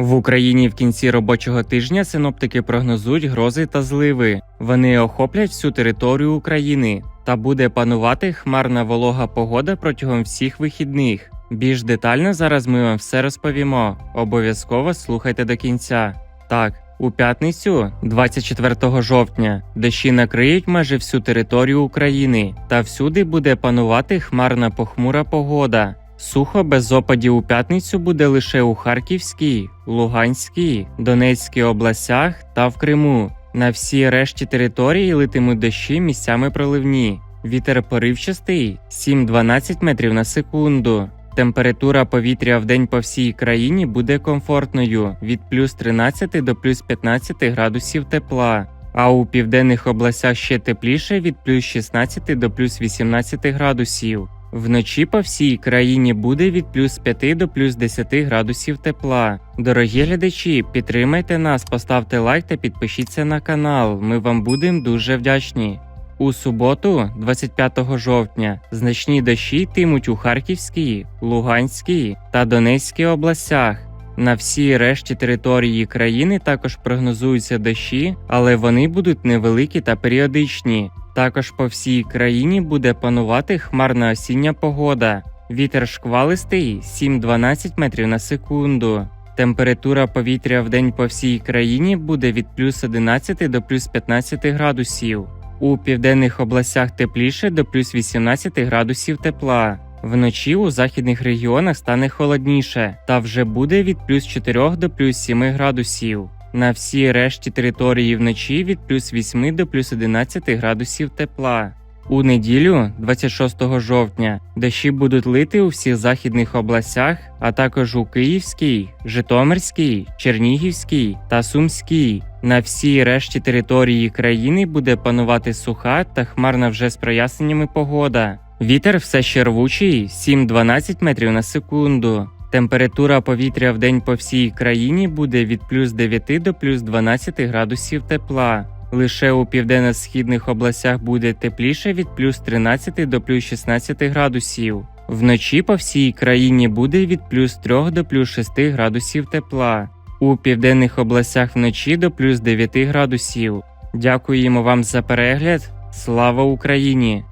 В Україні в кінці робочого тижня синоптики прогнозують грози та зливи. Вони охоплять всю територію України та буде панувати хмарна волога погода протягом всіх вихідних. Більш детально зараз ми вам все розповімо. Обов'язково слухайте до кінця. Так, у п'ятницю, 24 жовтня, дощі накриють майже всю територію України, та всюди буде панувати хмарна похмура погода. Сухо без опадів у п'ятницю буде лише у Харківській, Луганській, Донецькій областях та в Криму. На всій решті території литимуть дощі місцями проливні. Вітер поривчастий 7-12 метрів на секунду. Температура повітря в день по всій країні буде комфортною від плюс 13 до плюс 15 градусів тепла. А у південних областях ще тепліше від плюс 16 до плюс 18 градусів. Вночі по всій країні буде від плюс 5 до плюс 10 градусів тепла. Дорогі глядачі, підтримайте нас, поставте лайк та підпишіться на канал. Ми вам будемо дуже вдячні. У суботу, 25 жовтня, значні дощі йтимуть у Харківській, Луганській та Донецькій областях. На всій решті території країни також прогнозуються дощі, але вони будуть невеликі та періодичні. Також по всій країні буде панувати хмарна осіння погода. Вітер шквалистий 7-12 метрів на секунду. Температура повітря в день по всій країні буде від плюс 11 до плюс 15 градусів. У південних областях тепліше до плюс 18 градусів тепла. Вночі у західних регіонах стане холодніше та вже буде від плюс 4 до плюс 7 градусів. На всій решті території вночі від плюс 8 до плюс 11 градусів тепла. У неділю, 26 жовтня, дощі будуть лити у всіх західних областях, а також у Київській, Житомирській, Чернігівській та Сумській. На всій решті території країни буде панувати суха та хмарна вже з проясненнями погода. Вітер все ще рвучий 7-12 метрів на секунду. Температура повітря в день по всій країні буде від плюс 9 до плюс 12 градусів тепла. Лише у південно-східних областях буде тепліше від плюс 13 до плюс 16 градусів. Вночі по всій країні буде від плюс 3 до плюс 6 градусів тепла. У південних областях вночі до плюс 9 градусів. Дякуємо вам за перегляд. Слава Україні!